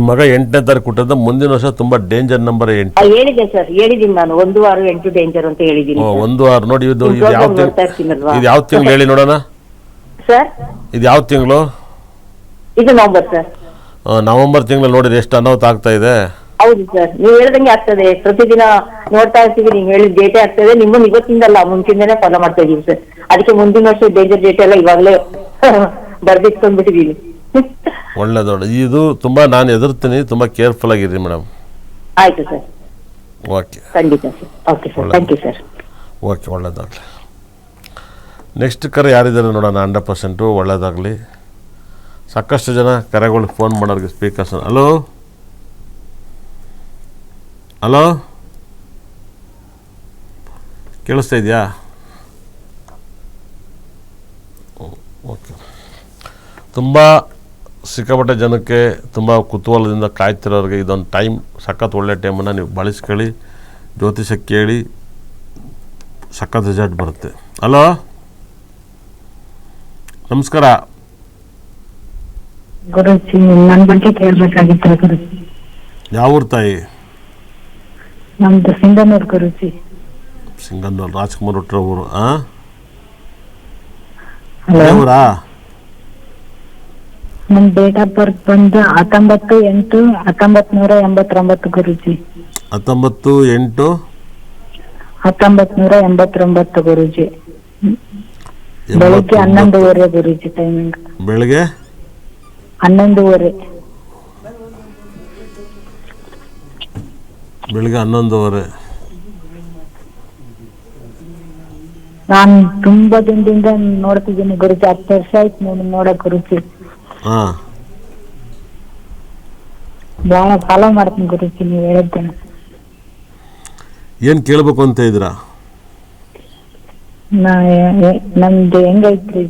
ನಿಮ್ಮ ಮಗ ಎಂಟನೇ ತಾರೀಕು ಹುಟ್ಟಿದ ಮುಂದಿನ ವರ್ಷ ತುಂಬಾ ಡೇಂಜರ್ ನಂಬರ್ ಎಂಟು. ಹೇಳಿದೆ ಸರ್ ಹೇಳಿದ್ದೀನಿ ನಾನು. ಒಂದು ವಾರ ಎಂಟು ಡೇಂಜರ್ ಅಂತ ಹೇಳಿದ್ದೀನಿ ಓ. ಒಂದು ವಾರ ನೋಡಿ ಇದು ಯಾವ program ನೋಡ್ತಾ ಇರ್ತೀನಲ್ವಾ? ಇದು ಯಾವ ತಿಂಗಳು ಹೇಳಿ ನೋಡೋಣ. ಸರ್ ಇದು ಯಾವ ತಿಂಗಳು? ಇದು ನವಂಬರ್ ಸರ್ ನವೆಂಬರ್ ತಿಂಗಳು ನೋಡಿದ್ರೆ ಎಷ್ಟು ಅನಾಹುತ ಆಗ್ತಾ ಇದೆ. ಹೌದು ಸರ್ ನೀವು ಹೇಳ್ದಂಗೆ ಆಗ್ತದೆ. ಪ್ರತಿದಿನ ನೋಡ್ತಾ ಇರ್ತೀವಿ ನೀವು ಹೇಳಿದ ಡೇಟೇ ಆಗ್ತದೆ. ನಿಮ್ಮನ್ನು ಇವತ್ತಿಂದಲ್ಲ ಮುಂಚಿಂದನೇ ಫಾಲೋ ಮಾಡ್ತಾ ಇದೀವಿ ಸರ್ ಅದಕ್ಕೆ ಮುಂದಿನ ವರ್ಷ ಡೇಂಜರ್ ಡೇಟ್ ಎಲ್ಲ ಇವಾಗಲೇ ಬರ್ದಿಟ್ಕೊಂಡ್ಬಿಟ್ಟಿದೀನಿ ಒಳ್ಳೇದು ಇದು ತುಂಬಾ ನಾನು ಎದುರ್ತೀನಿ ತುಂಬಾ ಕೇರ್ಫುಲ್ ಆಗಿರಿ ಮೇಡಮ್ ಆಯ್ತು ಸರ್. ಓಕೆ ಖಂಡಿತ sir. Okay sir. Thank you sir. Okay ಒಳ್ಳೇದಾಗಲಿ. ನೆಕ್ಸ್ಟ್ ಕರೆ ಯಾರಿದ್ದಾರೆ ನೋಡೋಣ? ಹಂಡ್ರೆಡ್ ಪರ್ಸೆಂಟು ಒಳ್ಳೇದಾಗಲಿ. ಸಾಕಷ್ಟು ಜನ ಕರೆಗಳು ಫೋನ್ ಮಾಡೋರಿಗೆ ಸ್ಪೀಕರ್ಸ್ ಹಲೋ ಹಲೋ ಕೇಳಿಸ್ತಾ ಇದೆಯಾ? ಓಕೆ. ತುಂಬ ಸಿಕ್ಕಾಪಟ್ಟೆ ಜನಕ್ಕೆ ತುಂಬ ಕುತೂಹಲದಿಂದ ಕಾಯ್ತಿರೋರಿಗೆ ಇದೊಂದು ಟೈಮ್ ಸಖತ್ ಒಳ್ಳೆ ಟೈಮನ್ನು ನೀವು ಬಳಸ್ಕೊಳ್ಳಿ ಜ್ಯೋತಿಷ ಕೇಳಿ ಸಖತ್ ರಿಸಲ್ಟ್ ಬರುತ್ತೆ. ಹಲೋ ನಮಸ್ಕಾರ. ಯಾವೂರ್ ಯಾವ ಊರು ತಾಯಿ? ನಮ್ದು ಸಿಂಗನೂರ್ ಗುರುಜಿ. ಸಿಂಗನ್ನೂರು ರಾಜ್ಕುಮಾರ್ ಹುಟ್ಟರ ಊರು ಹಾ ಹಲೋ. ಊರಾ? ನಮ್ ಡೇಟ್ ಆಫ್ ಬರ್ತ್ ಬಂದು ಹತ್ತೊಂಬತ್ತು ಎಂಟು ಹತ್ತೊಂಬತ್ ನೂರ ಎಂಬತ್ತೊಂಬತ್ತು ಗುರುಜಿ. ಹತ್ತೊಂಬತ್ತು ಎಂಟು ಹತ್ತೊಂಬತ್ ನೂರ ಎಂಬತ್ತೊಂಬತ್ತು ಗುರುಜಿ. ಬೆಳಿಗ್ಗೆ. ಹನ್ನೊಂದುವರೆ ಗುರುಜಿ ಟೈಮಿಂಗ್ ಬೆಳಗ್ಗೆ ಹನ್ನೊಂದುವರೆ. ಬೆಳಿಗ್ಗೆ ಹನ್ನೊಂದುವರೆ. ನಾನು ತುಂಬಾ ದಿನದಿಂದ ನೋಡ್ತಿದ್ದೀನಿ ಗುರುಜಿ ಹತ್ತು ವರ್ಷ ಆಯ್ತು ನೋಡಿ ನೋಡಕ್ ಗುರುಜಿ. ಹಾಂ. ಬಹಳ ಫಾಲೋ ಮಾಡ್ತೀನಿ ಗುರುಜಿ ನೀವು ಹೇಳಿದ್ದೇನೆ ಏನು ಕೇಳಬೇಕು ಅಂತ ಇದ್ದೀರಾ? ನಮ್ದು ಹೆಂಗೈತ್ರಿ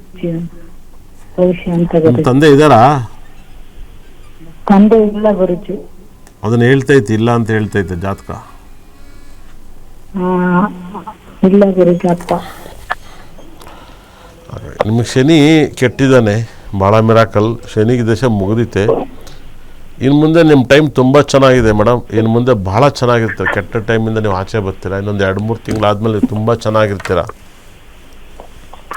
ಭವಿಷ್ಯ ಅಂತ ನಿಮ್ಮ ತಂದೆ ಇದ್ದಾರಾ? ತಂದೆ ಇಲ್ಲ ಗುರುಜಿ. ಅದನ್ನ ಹೇಳ್ತೈತಿ ಇಲ್ಲ ಅಂತ ಹೇಳ್ತೈತೆ ಜಾತಕ. ಆ, ಇಲ್ಲ ಗುರುಜಿ ಅಪ್ಪ. ನಿಮಗೆ ಶನಿ ಕೆಟ್ಟಿದ್ದಾನೆ. ಭಾಳ ಮಿರಾಕಲ್ ಶನಿಗೆ ದಶ ಮುಗಿದೈತೆ ಇನ್ನು ಮುಂದೆ ನಿಮ್ಮ ಟೈಮ್ ತುಂಬ ಚೆನ್ನಾಗಿದೆ ಮೇಡಮ್ ಇನ್ನು ಮುಂದೆ ಭಾಳ ಚೆನ್ನಾಗಿರ್ತೀರ. ಕೆಟ್ಟ ಟೈಮಿಂದ ನೀವು ಆಚೆ ಬರ್ತೀರಾ? ಇನ್ನೊಂದು ಎರಡು ಮೂರು ತಿಂಗಳಾದ್ಮೇಲೆ ನೀವು ತುಂಬ ಚೆನ್ನಾಗಿರ್ತೀರ?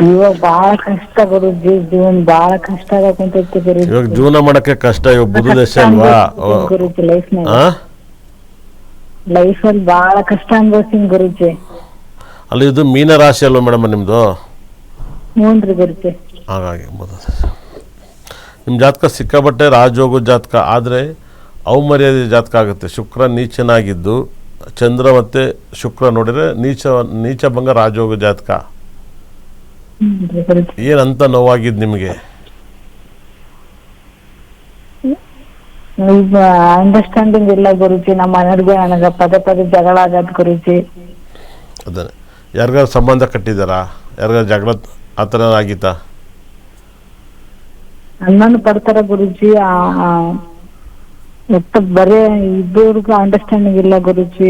ಇವಾಗ ಬಹಳ ಕಷ್ಟ ಗುರುಜಿ ಜೀವನ ಬಹಳ ಕಷ್ಟ ಆಗಕೊಂತೈತಿ ಗುರುಜಿ ಇವಾಗ ಜೀವನ ಮಾಡಕ್ಕೆ ಕಷ್ಟ ಇವಾಗ ಬುಧ ದಶೆ ಅಲ್ವಾ? ಗುರುಜಿ ಲೈಫ್ ನಾಗ ಆ? ಲೈಫ್ ಅಲ್ಲಿ ಬಹಳ ಕಷ್ಟ ಅನ್ಭವಿಸ್ತೀನಿ ಗುರುಜಿ ಅಲ್ಲಿ ಇದು ಮೀನ ರಾಶಿ ಅಲ್ವಾ ಮೇಡಮ್ ನಿಮ್ದು? ಹ್ಞೂ ರೀ ಗುರುಜಿ ಹಾಗಾಗಿ ಬುಧ ದಶೆ. ನಿಮ್ಮ ಜಾತಕ ಸಿಕ್ಕಾಬಟ್ಟೆ ರಾಜೋಗ ಜಾತಕ ಆದರೆ ಅವಮರ್ಯಾದೆ ಜಾತಕ ಆಗುತ್ತೆ. ಶುಕ್ರ ನೀಚನಾಗಿದ್ದು ಚಂದ್ರ ಮತ್ತೆ ಶುಕ್ರ ನೋಡಿದ್ರೆ ನೀಚ ನೀಚ ಭಂಗ ರಾಜೋಗ ಜಾತಕ. ಏನಂತ ನೋವಾಗಿದ್ ನಿಮಗೆ? ಅಂಡರ್ಸ್ಟ್ಯಾಂಡಿಂಗ್ ಇಲ್ಲ ಗುರುಜಿ ನಮ್ಮ ಮನೆಯವ್ರಿಗೆ ನನಗೆ ಪದೇ ಪದೇ ಜಗಳ ಆಗದ್ ಗುರುಜಿ. ಅದೇ. ಯಾರಿಗಾರು ಸಂಬಂಧ ಕಟ್ಟಿದಾರಾ? ಯಾರಿಗಾರು ಜಗಳ ಆ ಥರ ಆಗಿತ್ತಾ? ಅಣ್ಣನು ಪಡ್ತಾರ ಗುರುಜಿ ಒಟ್ಟು ಬರೇ ಇಬ್ಬರಿಗೂ ಅಂಡರ್ಸ್ಟ್ಯಾಂಡಿಂಗ್ ಇಲ್ಲ ಗುರುಜಿ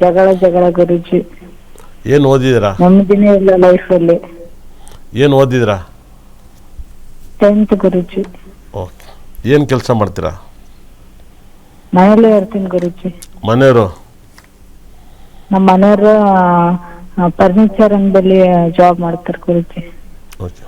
ಜಗಳ ಜಗಳ ಗುರುಜಿ. ಏನ್ ಓದಿದಿರಾ ನೆಮ್ಮದಿನೇ ಇಲ್ಲ ಲೈಫ್ ಅಲ್ಲಿ. ಏನ್ ಓದಿದಿರಾ ಟೆಂತ್ ಗುರುಜಿ. ಓಕೆ ಏನ್ ಕೆಲಸ ಮಾಡ್ತೀರಾ? ಮನೆಯಲ್ಲೇ ಇರ್ತೀನಿ ಗುರುಜಿ. ಮನೆಯವರು? ನಮ್ಮ ಮನೆಯವರು ಫರ್ನಿಚರ್ ಅಂಗಡಿಯಲ್ಲಿ ಜಾಬ್ ಮಾಡ್ತಾರೆ ಗುರುಜಿ. ಓಕೆ